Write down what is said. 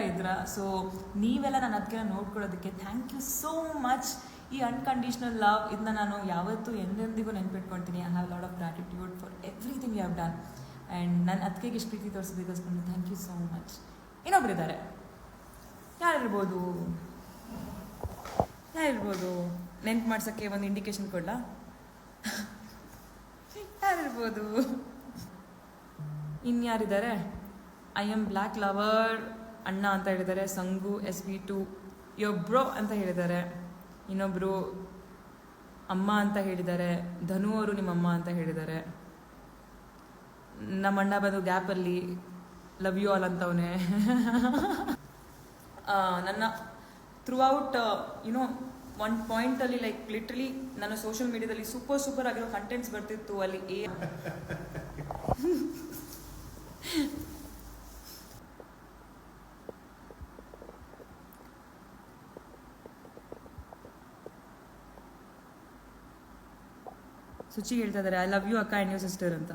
ಇದ್ರ. ಸೊ ನೀವೆಲ್ಲ ನನ್ನ ಅದಕ್ಕೆಲ್ಲ ನೋಡ್ಕೊಳ್ಳೋದಕ್ಕೆ ಥ್ಯಾಂಕ್ ಯು ಸೋ ಮಚ್ ಈ ಅನ್ಕಂಡೀಷ್ನಲ್ ಲವ್ ಇದನ್ನ ನಾನು ಯಾವತ್ತೂ ಎಂದೆಂದಿಗೂ ನೆನ್ಪಿಟ್ಕೊಳ್ತೀನಿ. I have lot of gratitude for everything you have done and ನನ್ನ ಅದಕ್ಕೆ ಇಷ್ಟು ಪ್ರೀತಿ ತೋರಿಸೋದಕ್ಕೋಸ್ಕೊಂಡು ಥ್ಯಾಂಕ್ ಯು ಸೋ ಮಚ್ ಇನ್ನೊಬ್ರು ಇದ್ದಾರೆ ಯಾರಿರ್ಬೋದು? ಯಾರಿರ್ಬೋದು? ನೆನ್ಪು ಮಾಡ್ಸೋಕ್ಕೆ ಒಂದು ಇಂಡಿಕೇಶನ್ ಕೊಡ್ಲಾ? ಯಾರಿರ್ಬೋದು? ಇನ್ಯಾರಿದ್ದಾರೆ? ಐ ಆಮ್ ಬ್ಲ್ಯಾಕ್ ಲವರ್ ಅಣ್ಣ ಅಂತ ಹೇಳಿದ್ದಾರೆ, ಸಂಗು, ಎಸ್ ಬಿ ಟು ಯೊಬ್ರೋ ಅಂತ ಹೇಳಿದ್ದಾರೆ ಇನ್ನೊಬ್ಬರು ಅಮ್ಮ ಅಂತ ಹೇಳಿದ್ದಾರೆ, ಧನು ಅವರು ನಿಮ್ಮ ಅಮ್ಮ ಅಂತ ಹೇಳಿದ್ದಾರೆ. ನಮ್ಮ ಅಣ್ಣ ಬಂದು ಗ್ಯಾಪಲ್ಲಿ ಲವ್ ಯು ಆಲ್ ಅಂತವನೇ. ನನ್ನ ಥ್ರೂ ಔಟ್ ಯುನೋ ಒನ್ ಪಾಯಿಂಟಲ್ಲಿ ಲೈಕ್ ಲಿಟ್ರಲಿ ನನ್ನ ಸೋಷಿಯಲ್ ಮೀಡಿಯಾದಲ್ಲಿ ಸೂಪರ್ ಸೂಪರ್ ಆಗಿರೋ ಕಂಟೆಂಟ್ಸ್ ಬರ್ತಿತ್ತು ಅಲ್ಲಿ ಏ ಸುಚಿ ಹೇಳ್ತಾ ಇದ್ದಾರೆ ಐ ಲವ್ ಯು ಅಕ್ಕ ಆ್ಯಂಡ್ ಯು ಸಿಸ್ಟರ್ ಅಂತ.